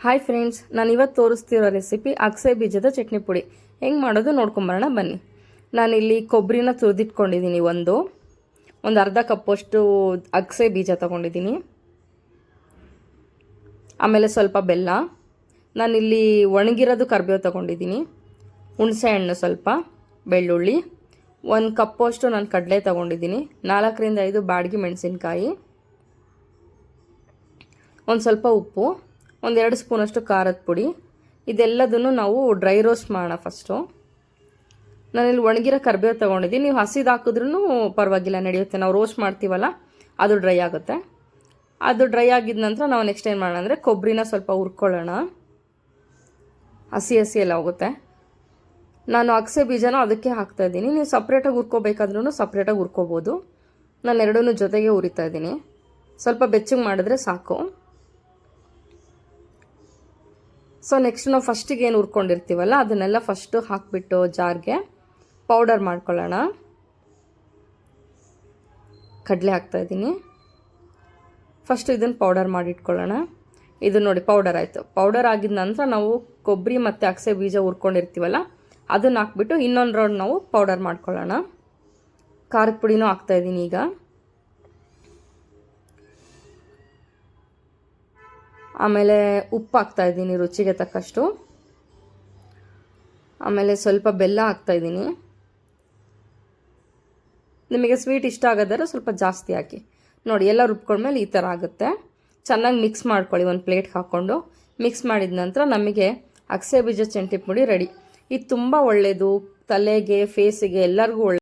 Hi friends ನಾನು ಇವತ್ತು ತೋರಿಸ್ತಿರೋ recipe ಅಗಸೆ ಬೀಜದ ಚಟ್ನಿ ಪುಡಿ. ಹೆಂಗೆ ಮಾಡೋದು ನೋಡ್ಕೊಂಬರೋಣ, ಬನ್ನಿ. ನಾನಿಲ್ಲಿ ಕೊಬ್ಬರಿನ ತುರಿದಿಟ್ಕೊಂಡಿದ್ದೀನಿ ಒಂದು. ಒಂದು ಅರ್ಧ ಕಪ್ಪಷ್ಟು ಅಗಸೆ ಬೀಜ ತೊಗೊಂಡಿದ್ದೀನಿ ಆಮೇಲೆ ಸ್ವಲ್ಪ ಬೆಲ್ಲ. ನಾನಿಲ್ಲಿ ಒಣಗಿರೋದು ಕರ್ಬೇವು ತೊಗೊಂಡಿದ್ದೀನಿ ಹುಣಸೆ ಹಣ್ಣು ಸ್ವಲ್ಪ, ಬೆಳ್ಳುಳ್ಳಿ. ಒಂದು ಕಪ್ಪಷ್ಟು ನಾನು ಕಡಲೆ ತೊಗೊಂಡಿದ್ದೀನಿ ನಾಲ್ಕರಿಂದ ಐದು ಬಾಡಿಗೆ ಮೆಣಸಿನ್ಕಾಯಿ. ಒಂದು ಸ್ವಲ್ಪ ಉಪ್ಪು. ಒಂದೆರಡು ಸ್ಪೂನಷ್ಟು ಖಾರದ ಪುಡಿ. ಇದೆಲ್ಲದನ್ನು ನಾವು ಡ್ರೈ ರೋಸ್ಟ್ ಮಾಡೋಣ ಫಸ್ಟು ನಾನಿಲ್ಲಿ ಒಣಗಿರೋ ಕರ್ಬೇವು ತೊಗೊಂಡಿದ್ದೀನಿ. ನೀವು ಹಸಿದು ಹಾಕಿದ್ರೂ ಪರವಾಗಿಲ್ಲ, ನಡೆಯುತ್ತೆ. ನಾವು ರೋಸ್ಟ್ ಮಾಡ್ತೀವಲ್ಲ, ಅದು ಡ್ರೈ ಆಗುತ್ತೆ. ಅದು ಡ್ರೈ ಆಗಿದ ನಂತರ ನಾವು ನೆಕ್ಸ್ಟ್ ಏನು ಮಾಡೋಣ ಅಂದರೆ ಕೊಬ್ಬರಿನ ಸ್ವಲ್ಪ ಹುರ್ಕೊಳ್ಳೋಣ. ಹಸಿ ಹಸಿ ಎಲ್ಲ ಹೋಗುತ್ತೆ. ನಾನು ಅಗಸೆ ಬೀಜನ ಅದಕ್ಕೆ ಹಾಕ್ತಾ ಇದ್ದೀನಿ. ನೀವು ಸಪ್ರೇಟಾಗಿ ಹುರ್ಕೋಬೇಕಾದ್ರೂ ಸಪ್ರೇಟಾಗಿ ಹುರ್ಕೋಬೋದು. ನಾನು ಎರಡೂ ಜೊತೆಗೆ ಹುರಿತಾ ಇದ್ದೀನಿ. ಸ್ವಲ್ಪ ಬೆಚ್ಚಗೆ ಮಾಡಿದ್ರೆ ಸಾಕು. ಸೊ ನೆಕ್ಸ್ಟ್ ನಾವು ಫಸ್ಟಿಗೆ ಏನು ಹುರ್ಕೊಂಡಿರ್ತೀವಲ್ಲ, ಅದನ್ನೆಲ್ಲ ಫಸ್ಟು ಹಾಕಿಬಿಟ್ಟು ಜಾರ್ಗೆ ಪೌಡರ್ ಮಾಡ್ಕೊಳ್ಳೋಣ. ಕಡಲೆ ಹಾಕ್ತಾಯಿದ್ದೀನಿ ಫಸ್ಟ್ ಇದನ್ನು ಪೌಡರ್ ಮಾಡಿಟ್ಕೊಳ್ಳೋಣ. ಇದು ನೋಡಿ ಪೌಡರ್ ಆಯಿತು. ಪೌಡರ್ ಆಗಿದ ನಂತರ ನಾವು ಕೊಬ್ಬರಿ ಮತ್ತು ಅಗಸೆ ಬೀಜ ಹುರ್ಕೊಂಡಿರ್ತೀವಲ್ಲ, ಅದನ್ನು ಹಾಕ್ಬಿಟ್ಟು ಇನ್ನೊಂದು ರೌಂಡ್ ನಾವು ಪೌಡರ್ ಮಾಡ್ಕೊಳ್ಳೋಣ. ಖಾರದ ಪುಡಿನೂ ಹಾಕ್ತಾಯಿದ್ದೀನಿ ಈಗ. ಆಮೇಲೆ ಉಪ್ಪು ಹಾಕ್ತಾಯಿದ್ದೀನಿ ರುಚಿಗೆ ತಕ್ಕಷ್ಟು. ಆಮೇಲೆ ಸ್ವಲ್ಪ ಬೆಲ್ಲ ಹಾಕ್ತಾಯಿದ್ದೀನಿ ನಿಮಗೆ ಸ್ವೀಟ್ ಇಷ್ಟ ಆಗೋದಾದ್ರೆ ಸ್ವಲ್ಪ ಜಾಸ್ತಿ ಹಾಕಿ. ನೋಡಿ, ಎಲ್ಲ ರುಬ್ಕೊಂಡ್ಮೇಲೆ ಈ ಥರ ಆಗುತ್ತೆ. ಚೆನ್ನಾಗಿ ಮಿಕ್ಸ್ ಮಾಡ್ಕೊಳ್ಳಿ, ಒಂದು ಪ್ಲೇಟ್ ಹಾಕ್ಕೊಂಡು ಮಿಕ್ಸ್ ಮಾಡಿದ ನಂತರ ನಮಗೆ ಅಗಸೆ ಬೀಜ ಚಂಟಿ ಪುಡಿ ರೆಡಿ ಇದು ತುಂಬ ಒಳ್ಳೆಯದು ತಲೆಗೆ ಫೇಸಿಗೆ ಎಲ್ಲರಿಗೂ ಒಳ್ಳೆ